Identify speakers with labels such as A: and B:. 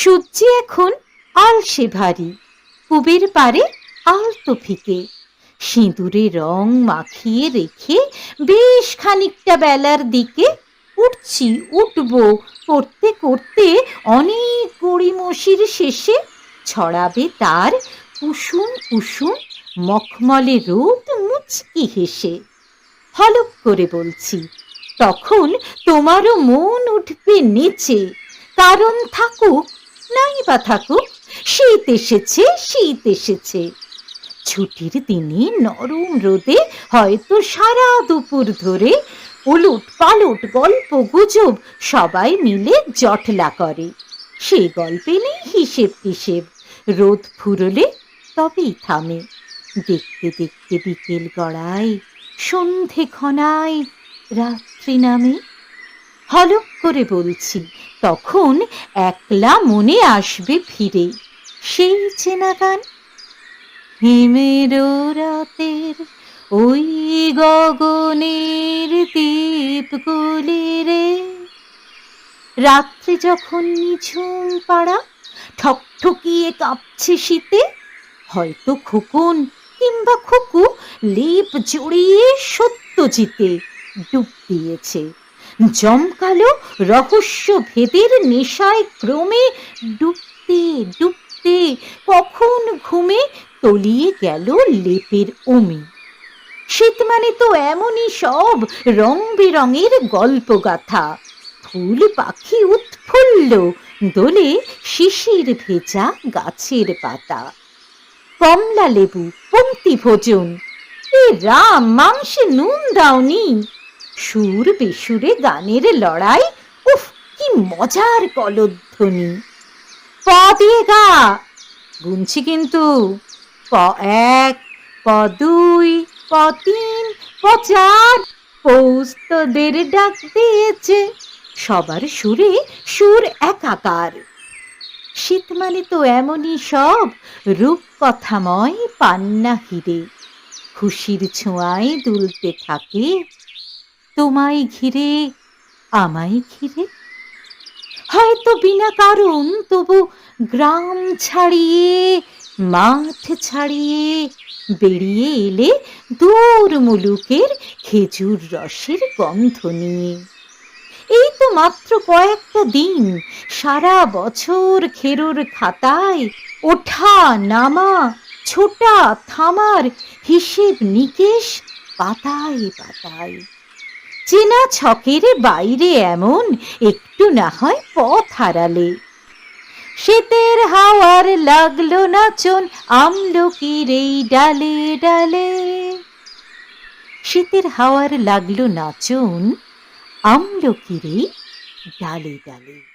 A: সূর্যি এখন আলসে ভারী, পুবের পারে আলতো ফিকে। সিঁদুরে রং মাখিয়ে রেখে বেশ খানিকটা বেলার দিকে উঠছি, উঠব করতে করতে অনেক গড়িমসির শেষে ছড়াবে তার কুসুম কুসুম মখমলে রোদ মুচকি হেসে। হলক করে বলছি, তখন তোমারও মন উঠবে নেচে, কারণ থাকুক নাই বা থাকুক, শীত এসেছে শীত এসেছে। ছুটির দিনে নরম রোদে হয়তো সারা দুপুর ধরে উলুট পালট গল্প গুজব সবাই মিলে জটলা করে। সেই গল্পে নেই হিসেব টিসেব, রোদ ফুরলে তবেই থামে। দেখতে দেখতে বিকেল গড়ায়, সন্ধে ঘনায় রাত্রি নামে। হলক করে বলছি তখন একলা মনে আসবে ফিরে সেই চেনা গান। হিমের রাতের ওই গগনের দ্বীপগুলি রে। রাত্রে যখন নিঝুম পাড়া, ঠকঠকিয়ে কাঁপছে শীতে, হয়তো খোকন কিংবা খুকু লেপ জড়িয়ে সত্য জিতে ডুব দিয়েছে। জমকালো রহস্য ভেদের নেশায় ক্রমে ডুবতে ডুবতে কখন ঘুমে তলিয়ে গেল লেপের ওমে শীত মানে তো এমনই সব রং বেরঙের গল্প গাথা ফুল পাখি উৎফুল্ল, দোলে শিশির ভেজা গাছের পাতা। কমলা লেবু পঙ্ক্তি ভোজন এ রাম, মাংসে নুন দাওনি। সুর বেসুরে গানের লড়াই? উফ, কি মজার কলধ্বনি। প দিয়ে গা, গুনছি কিন্তু। প এক, প দুই, প তিন, প চার পৌষ তোদের ডাক দিয়েছে। সবার সুরে সুর একাকার। শীত মানে তো এমনই সব রূপ কথাময় পান্না হিরে। খুশির ছোঁয়ায় দুলতে থাকে তোমায় ঘিরে, আমায় ঘিরে? হয়তো বিনা কারণ তবু গ্রাম ছাড়িয়ে, মাঠ ছাড়িয়ে বেরিয়ে এলে দূর মুলুকের খেজুর রসের গন্ধ নিয়ে। এই তো মাত্র কয়েকটা দিন, সারা বছর খেরোর খাতায় ওঠা, নামা, ছোটা, থামার হিসেব নিকেশ পাতায় পাতায়। চেনা ছকের বাইরে এমন একটু না হয় পথ হারালে। শীতের হাওয়ার লাগল নাচন আমলকির এই ডালে ডালে। শীতের হাওয়ার লাগল নাচন আমলকির এই ডালে ডালে।